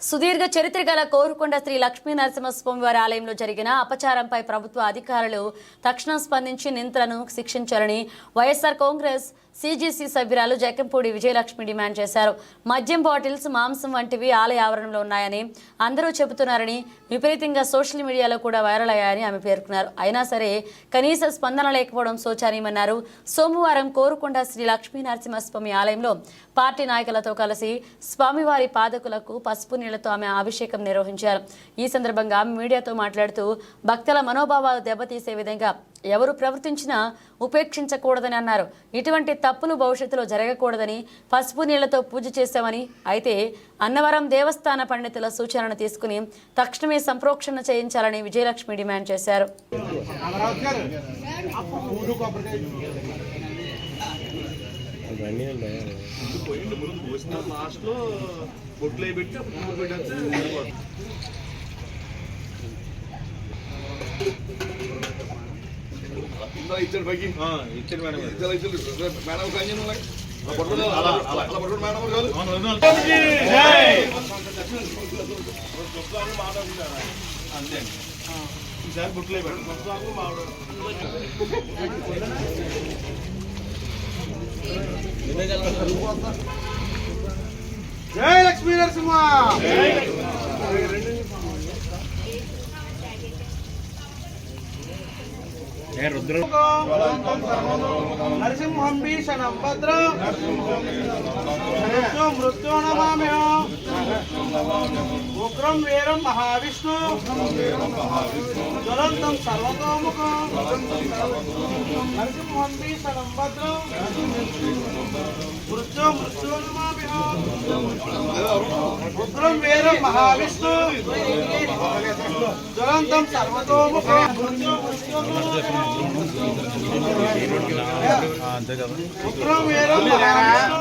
సుదీర్ఘ చరిత్ర గల కోరుకొండ శ్రీ లక్ష్మీ నరసింహస్వామి వారి ఆలయంలో జరిగిన అపచారంపై ప్రభుత్వ అధికారులు తక్షణం స్పందించి నిందితులను శిక్షించాలని వైఎస్ఆర్ కాంగ్రెస్ సీజీసీ సభ్యురాలు జకంపూడి విజయలక్ష్మి డిమాండ్ చేశారు. మద్యం బాటిల్స్ మాంసం వంటివి ఆలయ ఆవరణలో ఉన్నాయని అందరూ చెబుతున్నారని విపరీతంగా సోషల్ మీడియాలో కూడా వైరల్ అయ్యాయని ఆమె పేర్కొన్నారు. అయినా సరే కనీస స్పందన లేకపోవడం శోచనీయమన్నారు సోమవారం కోరుకొండ శ్రీ లక్ష్మీ నరసింహస్వామి ఆలయంలో పార్టీ నాయకులతో కలిసి స్వామివారి పాదకులకు పసుపు నీళ్ళతో ఆమె అభిషేకం నిర్వహించారు. ఈ సందర్భంగా ఆమె మీడియాతో మాట్లాడుతూ భక్తుల మనోభావాలు దెబ్బతీసే విధంగా ఎవరు ప్రవర్తించినా ఉపేక్షించకూడదని అన్నారు. ఇటువంటి తప్పులు భవిష్యత్తులో జరగకూడదని పసుపు నీళ్ళతో పూజ చేశామని అయితే అన్నవరం దేవస్థాన పండితుల సూచనను తీసుకుని తక్షణమే సంప్రోక్షణ చేయించాలని విజయలక్ష్మి డిమాండ్ చేశారు. పోయింది ముందు పోసిన లాస్ట్ బొట్లు అయి పెట్టి అప్పుడు పెట్టేస్తే ఇచ్చాడు పైకి ఇచ్చారు మేడం మేడం ఒక అంజన్ ఉన్నాయి అలా మేడం కాదు అంతే అండి. ఈసారి బుట్లు పెట్టండి. మామిడి. జై లక్ష్మీ నరసింహ! నరసింహం భీషణం భద్ర. మృత్యు నమామ్యహం. ఉగ్రం వీరం మహావిష్ణు. జ్వలంతం సర్వతోముఖం. నరసింహం భీషణం భద్ర. మృత్యు ఉగ్రం వీరం మహావిష్ణు. జ్వలంతం సర్వతోముఖం. మృత్యు ఉగ్రం వీరం మహావిష్ణు.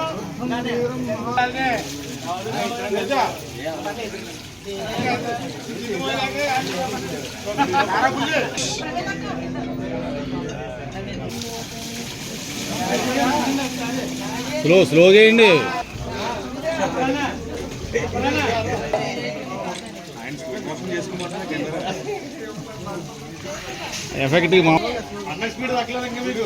స్లో స్లో చేయండి. ఎఫెక్ట్ అన్న స్పీడ్ తగ్గలేదు ఇంకా మీకు.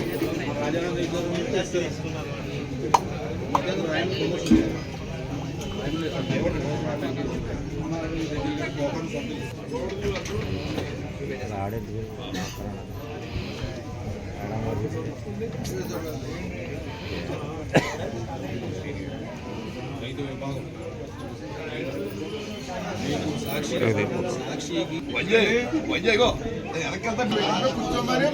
అనగా చూడండి. వైజాగ్ వైజాగ్ వెనక్కి వెళ్తా కూర్చోమని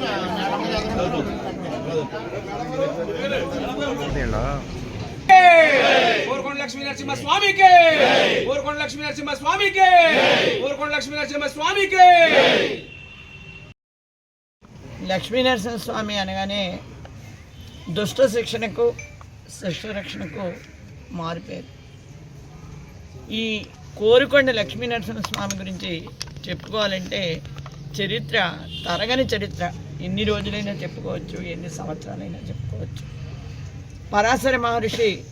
కోరుకొండ లక్ష్మీ నరసింహ స్వామికి కోరుకొండ లక్ష్మీ నరసింహ స్వామికి కోరుకొండ లక్ష్మీ నరసింహ స్వామికి లక్ష్మీ నరసింహస్వామి అనగానే దుష్ట శిక్షణకు శిష్ట రక్షణకు మారిపోయారు. ఈ కోరుకొండ లక్ష్మీ నరసింహస్వామి గురించి చెప్పుకోవాలంటే చరిత్ర తరగని చరిత్ర. ఎన్ని రోజులైనా చెప్పుకోవచ్చు ఎన్ని సంవత్సరాలైనా చెప్పుకోవచ్చు. పరాశర మహర్షి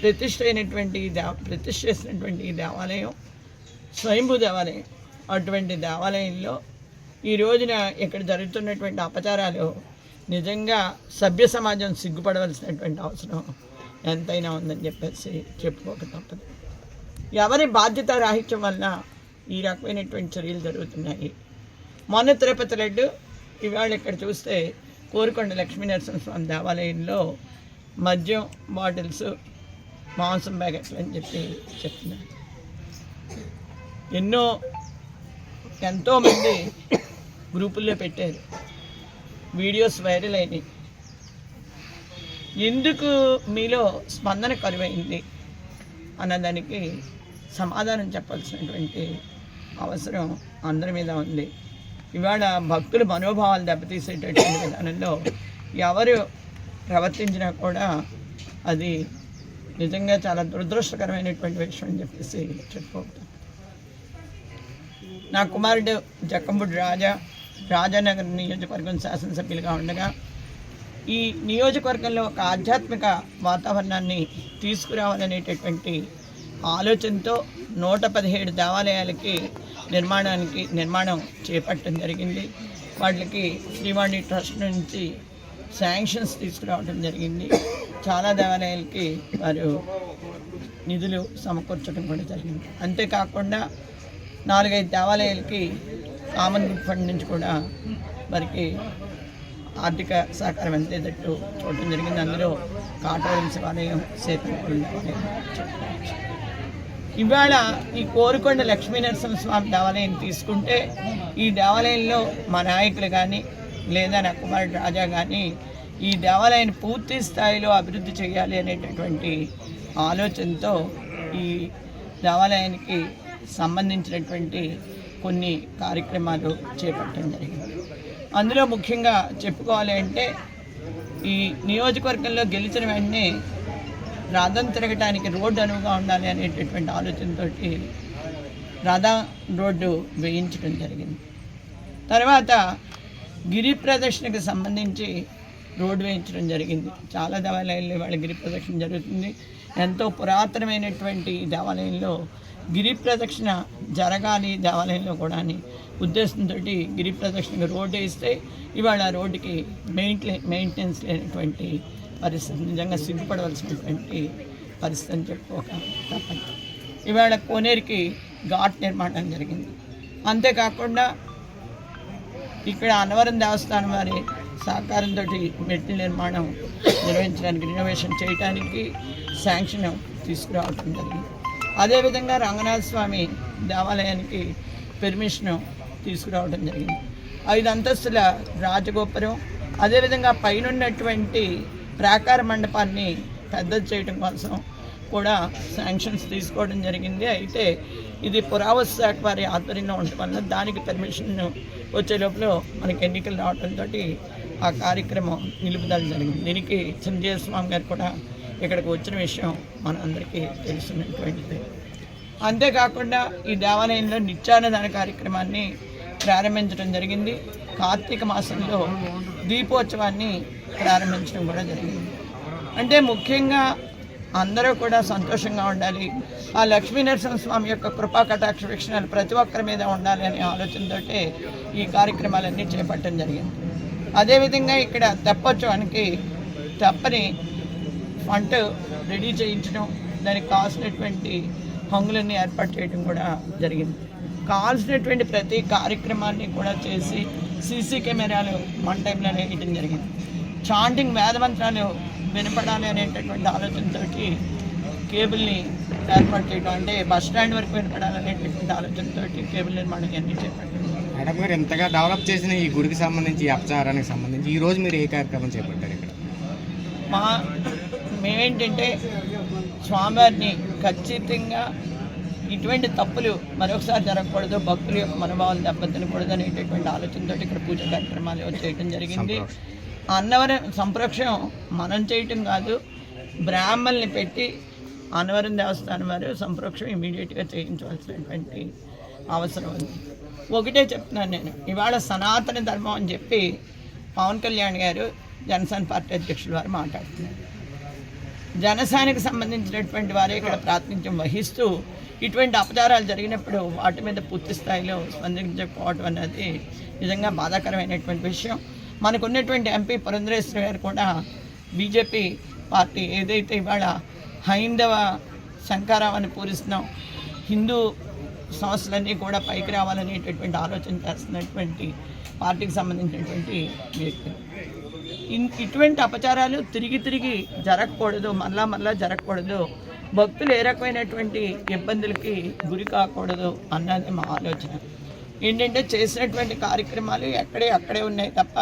ప్రతిష్ట అయినటువంటి దేవ ప్రతిష్ట చేసినటువంటి ఈ దేవాలయం స్వయంభూ దేవాలయం అటువంటి దేవాలయంలో ఈ రోజున ఇక్కడ జరుగుతున్నటువంటి అపచారాలు నిజంగా సభ్య సమాజం సిగ్గుపడవలసినటువంటి అవసరం ఎంతైనా ఉందని చెప్పేసి చెప్పుకోక తప్పదు. ఎవరి బాధ్యత రాహిత్యం వల్ల ఈ రకమైనటువంటి చర్యలు జరుగుతున్నాయి. మొన్న తిరుపతి రెడ్డి ఇవాళ ఇక్కడ చూస్తే కోరుకొండ లక్ష్మీనరసింహ స్వామి దేవాలయంలో మద్యం బాటిల్స్ మాంసం ప్యాకెట్లు అని చెప్పి చెప్తున్నారు. ఎన్నో ఎంతోమంది గ్రూపుల్లో పెట్టారు. వీడియోస్ వైరల్ అయినాయి. ఎందుకు మీలో స్పందన కరువైంది అన్నదానికి సమాధానం చెప్పాల్సినటువంటి అవసరం అందరి మీద ఉంది. ఇవాళ భక్తుల మనోభావాలు దెబ్బతీసేటటువంటి విధానంలో ఎవరు ప్రవర్తించినా కూడా అది నిజంగా చాలా దురదృష్టకరమైనటువంటి విషయం అని చెప్పేసి చెప్పుకుంటాను నా కుమారుడు జక్కంబుడి రాజా రాజానగర్ నియోజకవర్గం శాసనసభ్యులుగా ఉండగా ఈ నియోజకవర్గంలో ఒక ఆధ్యాత్మిక వాతావరణాన్ని తీసుకురావాలనేటటువంటి ఆలోచనతో నూట పదిహేడు దేవాలయాలకి నిర్మాణానికి నిర్మాణం చేపట్టడం జరిగింది. వాటికి శ్రీవాణి ట్రస్ట్ నుంచి శాంక్షన్స్ తీసుకురావడం జరిగింది. చాలా దేవాలయాలకి వారు నిధులు సమకూర్చడం కూడా జరిగింది. అంతేకాకుండా నాలుగైదు దేవాలయాలకి కామన్ గుడ్ ఫండ్ నుంచి కూడా వారికి ఆర్థిక సహకారం అందేటట్టు చూడటం జరిగింది. అందులో కాటవరం శివాలయం సేతుపల్లి దేవాలయం ఇవాళ ఈ కోరుకొండ లక్ష్మీ నరసింహస్వామి దేవాలయం తీసుకుంటే ఈ దేవాలయంలో మా నాయకులు కానీ లేదా నా కుమారుడు రాజా కానీ ఈ దేవాలయాన్ని పూర్తి స్థాయిలో అభివృద్ధి చేయాలి అనేటటువంటి ఆలోచనతో ఈ దేవాలయానికి సంబంధించినటువంటి కొన్ని కార్యక్రమాలు చేపట్టడం జరిగింది. అందులో ముఖ్యంగా చెప్పుకోవాలి అంటే ఈ నియోజకవర్గంలో గెలిచిన వెంటనే రథం తిరగటానికి రోడ్డు అనువుగా ఉండాలి అనేటటువంటి ఆలోచనతోటి రథ రోడ్డు వేయించడం జరిగింది. తర్వాత గిరి ప్రదర్శనకు సంబంధించి రోడ్డు వేయించడం జరిగింది. చాలా దేవాలయాల్లో వాళ్ళ గిరి ప్రదక్షిణ జరుగుతుంది. ఎంతో పురాతనమైనటువంటి దేవాలయంలో గిరి ప్రదక్షిణ జరగాలి దేవాలయంలో కూడా అని ఉద్దేశంతో గిరి ప్రదక్షిణకు రోడ్డు వేస్తే ఇవాళ రోడ్డుకి మెయింటె మెయింటెనెన్స్ లేనటువంటి పరిస్థితి నిజంగా సిగ్గుపడవలసినటువంటి పరిస్థితి అని చెప్పుకోక తప్పదు ఇవాళ కోనేరుకి ఘాట్ నిర్మాణం జరిగింది. అంతేకాకుండా ఇక్కడ అన్నవరం దేవస్థానం వారి సహకారంతో మెట్ల నిర్మాణం నిర్వహించడానికి రినోవేషన్ చేయడానికి శాంక్షన్ తీసుకురావడం జరిగింది. అదేవిధంగా రంగనాథ స్వామి దేవాలయానికి పెర్మిషన్ తీసుకురావడం జరిగింది. ఐదు అంతస్తుల రాజగోపురం అదేవిధంగా పైనున్నటువంటి ప్రాకార మండపాన్ని పెద్దది చేయడం కోసం కూడా శాంక్షన్స్ తీసుకోవడం జరిగింది. అయితే ఇది పురావస్తు శాఖ వారి ఆధ్వర్యంలో ఉండటం వల్ల దానికి పర్మిషన్ వచ్చే లోపల మనకి ఎన్నికలు రావడంతో ఆ కార్యక్రమం నిలుపుదల జరిగింది. దీనికి సంజయ స్వామి గారు కూడా ఇక్కడికి వచ్చిన విషయం మనందరికీ తెలుసున్నటువంటిది అంతేకాకుండా ఈ దేవాలయంలో నిత్యాన్నదాన కార్యక్రమాన్ని ప్రారంభించడం జరిగింది. కార్తీక మాసంలో దీపోత్సవాన్ని ప్రారంభించడం కూడా జరిగింది. అంటే ముఖ్యంగా అందరూ కూడా సంతోషంగా ఉండాలి. ఆ లక్ష్మీ నరసింహస్వామి యొక్క కృపా కటాక్ష వీక్షణాలు ప్రతి ఒక్కరి మీద ఉండాలి అనే ఆలోచనతోటే ఈ కార్యక్రమాలన్నీ చేపట్టడం జరిగింది. అదేవిధంగా ఇక్కడ తెప్పోత్సవానికి తెప్పని వంట రెడీ చేయించడం దానికి కావాల్సినటువంటి హంగులన్నీ ఏర్పాటు చేయడం కూడా జరిగింది. కావాల్సినటువంటి ప్రతి కార్యక్రమాన్ని కూడా చేసి సీసీ కెమెరాలు మన టైంలోనే వేయడం జరిగింది. చాంటింగ్ వేదమంత్రాలు వినపడాలి అనేటటువంటి ఆలోచనతో కేబుల్ని ఏర్పాటు చేయడం అంటే బస్ స్టాండ్ వరకు వినపడాలనేటటువంటి ఆలోచనతో కేబుల్ నిర్మాణం అన్నీ చేపట్టాం మేడం గారు ఎంతగా డెవలప్ చేసిన ఈ గుడికి సంబంధించి అపచారానికి సంబంధించి ఈ రోజు మీరు ఏ కార్యక్రమం చేపట్టారు ఇక్కడ? మా మేమేంటంటే స్వామివారిని ఖచ్చితంగా ఇటువంటి తప్పులు మరొకసారి జరగకూడదు భక్తుల యొక్క మనోభావాలు దెబ్బతినకూడదు అనేటటువంటి ఆలోచనతో ఇక్కడ పూజ కార్యక్రమాలు చేయడం జరిగింది. అన్నవరం సంప్రోక్షం మనం చేయటం కాదు. బ్రాహ్మల్ని పెట్టి అన్నవరం దేవస్థానం వారు సంప్రోక్షం ఇమీడియట్గా చేయించవలసినటువంటి అవసరం ఉంది. ఒకటే చెప్తున్నాను నేను. ఇవాళ సనాతన ధర్మం అని చెప్పి పవన్ కళ్యాణ్ గారు జనసేన పార్టీ అధ్యక్షుల వారు మాట్లాడుతున్నారు. జనసేనకు సంబంధించినటువంటి వారే ఇక్కడ ప్రాతినిధ్యం వహిస్తూ ఇటువంటి అపచారాలు జరిగినప్పుడు వాటి మీద పూర్తి స్థాయిలో స్పందించకపోవడం అనేది నిజంగా బాధాకరమైనటువంటి విషయం. మనకున్నటువంటి ఎంపీ పురంధరేశ్వరి గారు కూడా బీజేపీ పార్టీ ఏదైతే ఇవాళ హైందవ శంకారావాన్ని పూరిస్తున్నాం హిందూ సంస్థలన్నీ కూడా పైకి రావాలనేటటువంటి ఆలోచన చేస్తున్నటువంటి పార్టీకి సంబంధించినటువంటి వ్యక్తి. ఇన్- ఇటువంటి అపచారాలు తిరిగి తిరిగి జరగకూడదు మళ్ళా మళ్ళా జరగకూడదు. భక్తులు ఏ రకమైనటువంటి ఇబ్బందులకి గురి కాకూడదు అన్నది మా ఆలోచన. ఏంటంటే చేసినటువంటి కార్యక్రమాలు ఎక్కడే అక్కడే ఉన్నాయి తప్ప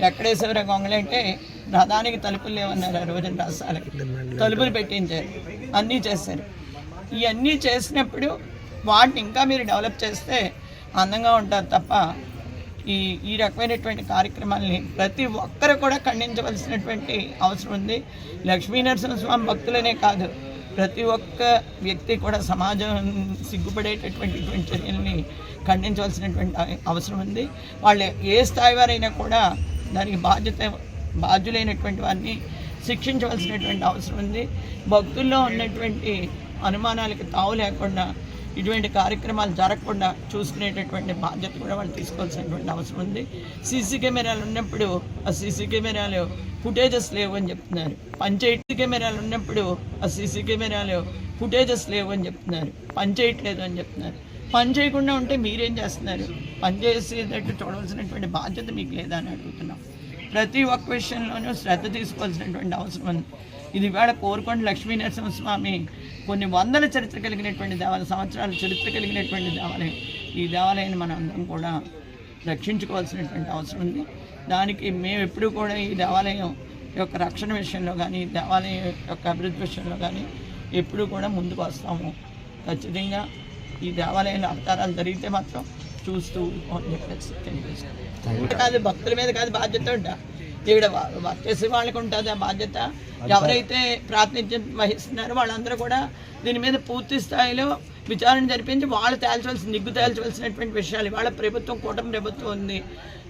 ఎక్కడేసేవరా గొంగలంటే రథానికి తలుపులు లేవన్నారు ఆ రోజున రసాలకి తలుపులు పెట్టించారు. అన్నీ చేశారు. ఇవన్నీ చేసినప్పుడు వాటిని ఇంకా మీరు డెవలప్ చేస్తే అందంగా ఉంటారు తప్ప ఈ ఈ రకమైనటువంటి కార్యక్రమాల్ని ప్రతి ఒక్కరు కూడా ఖండించవలసినటువంటి అవసరం ఉంది. లక్ష్మీ నరసింహస్వామి భక్తులనే కాదు. ప్రతి ఒక్క వ్యక్తి కూడా సమాజం సిగ్గుపడేటటువంటి చర్యల్ని ఖండించవలసినటువంటి అవసరం ఉంది. వాళ్ళు ఏ స్థాయి వారైనా కూడా దానికి బాధ్యత బాధ్యులైనటువంటి వారిని శిక్షించవలసినటువంటి అవసరం ఉంది. భక్తుల్లో ఉన్నటువంటి అనుమానాలకు తావు లేకుండా ఇటువంటి కార్యక్రమాలు జరగకుండా చూసుకునేటటువంటి బాధ్యత కూడా వాళ్ళు తీసుకోవాల్సినటువంటి అవసరం ఉంది. సీసీ కెమెరాలు ఉన్నప్పుడు ఆ సీసీ కెమెరాలు ఫుటేజెస్ లేవు అని చెప్తున్నారు. పంచాయతీ కెమెరాలు ఉన్నప్పుడు ఆ సీసీ కెమెరాలు ఫుటేజెస్ లేవు అని చెప్తున్నారు. పనిచేయట్లేదు అని చెప్తున్నారు. పని చేయకుండా ఉంటే మీరేం చేస్తున్నారు? పని చేసేటట్టు చూడవలసినటువంటి బాధ్యత మీకు లేదా అని అడుగుతున్నాం. ప్రతి ఒక్క విషయంలోనూ శ్రద్ధ తీసుకోవాల్సినటువంటి అవసరం ఉంది. ఇది వేళ కోరుకోండి లక్ష్మీ నరసింహస్వామి కొన్ని వందల చరిత్ర కలిగినటువంటి దేవాలయం సంవత్సరాల చరిత్ర కలిగినటువంటి దేవాలయం. ఈ దేవాలయాన్ని మనం అందరం కూడా రక్షించుకోవాల్సినటువంటి అవసరం ఉంది. దానికి మేము ఎప్పుడూ కూడా ఈ దేవాలయం యొక్క రక్షణ విషయంలో కానీ దేవాలయం యొక్క అభివృద్ధి విషయంలో కానీ ఎప్పుడూ కూడా ముందుకు వస్తాము. ఖచ్చితంగా ఈ దేవాలయంలో అవతారాలు జరిగితే మాత్రం చూస్తూ అని చెప్పేసి కాదు భక్తుల మీద కాదు బాధ్యత ఉంటా. వ- వర్క్ చేసే వాళ్ళకి ఉంటుంది ఆ బాధ్యత. ఎవరైతే ప్రాతినిధ్యం వహిస్తున్నారో వాళ్ళందరూ కూడా దీని మీద పూర్తి స్థాయిలో విచారణ జరిపించి వాళ్ళు తేల్చవలసిన నిగ్గు తేల్చవలసినటువంటి విషయాలు ఇవాళ ప్రభుత్వం కూటమి ప్రభుత్వం ఉంది.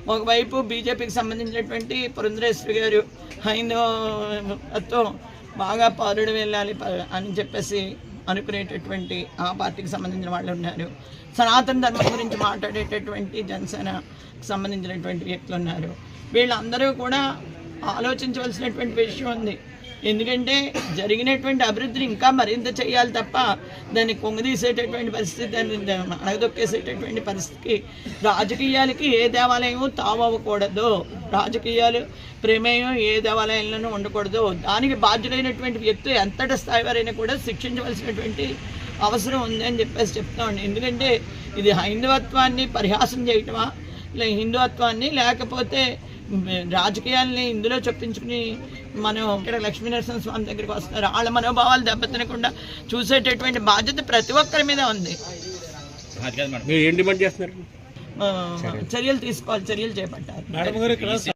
ఒకవైపు బీజేపీకి సంబంధించినటువంటి పురంధరేశ్వరి గారు హైందవతో బాగా పౌరుడు వెళ్ళాలి అని చెప్పేసి అనుకునేటటువంటి ఆ పార్టీకి సంబంధించిన వాళ్ళు ఉన్నారు. సనాతన ధర్మం గురించి మాట్లాడేటటువంటి జనసేనకు సంబంధించినటువంటి వ్యక్తులు ఉన్నారు. వీళ్ళందరూ కూడా ఆలోచించవలసినటువంటి విషయం ఉంది. ఎందుకంటే జరిగినటువంటి అభివృద్ధిని ఇంకా మరింత చేయాలి తప్ప దాన్ని కొంగదీసేటటువంటి పరిస్థితి దాన్ని అణగదొక్కేసేటటువంటి పరిస్థితికి రాజకీయాలకి ఏ దేవాలయం తావవ్వకూడదు రాజకీయాలు ప్రమేయం ఏ దేవాలయంలోనూ ఉండకూడదు. దానికి బాధ్యులైనటువంటి వ్యక్తులు ఎంతటి స్థాయి వారైనా కూడా శిక్షించవలసినటువంటి అవసరం ఉందని చెప్పేసి చెప్తామండి ఎందుకంటే ఇది హైందవత్వాన్ని పరిహాసం చేయటమా? లే హిందుత్వాన్ని లేకపోతే రాజకీయాల్ని ఇందులో చొప్పించుకుని మనం ఇక్కడ లక్ష్మీనరసింహ స్వామి దగ్గరికి వస్తున్నారు. వాళ్ళ మనోభావాలు దెబ్బతినకుండా చూసేటటువంటి బాధ్యత ప్రతి ఒక్కరి మీద ఉంది. మీరు ఏం డిమాండ్ చేస్తున్నారు? ఆ, చర్యలు తీసుకోవాలి చర్యలు చేపట్టాలి.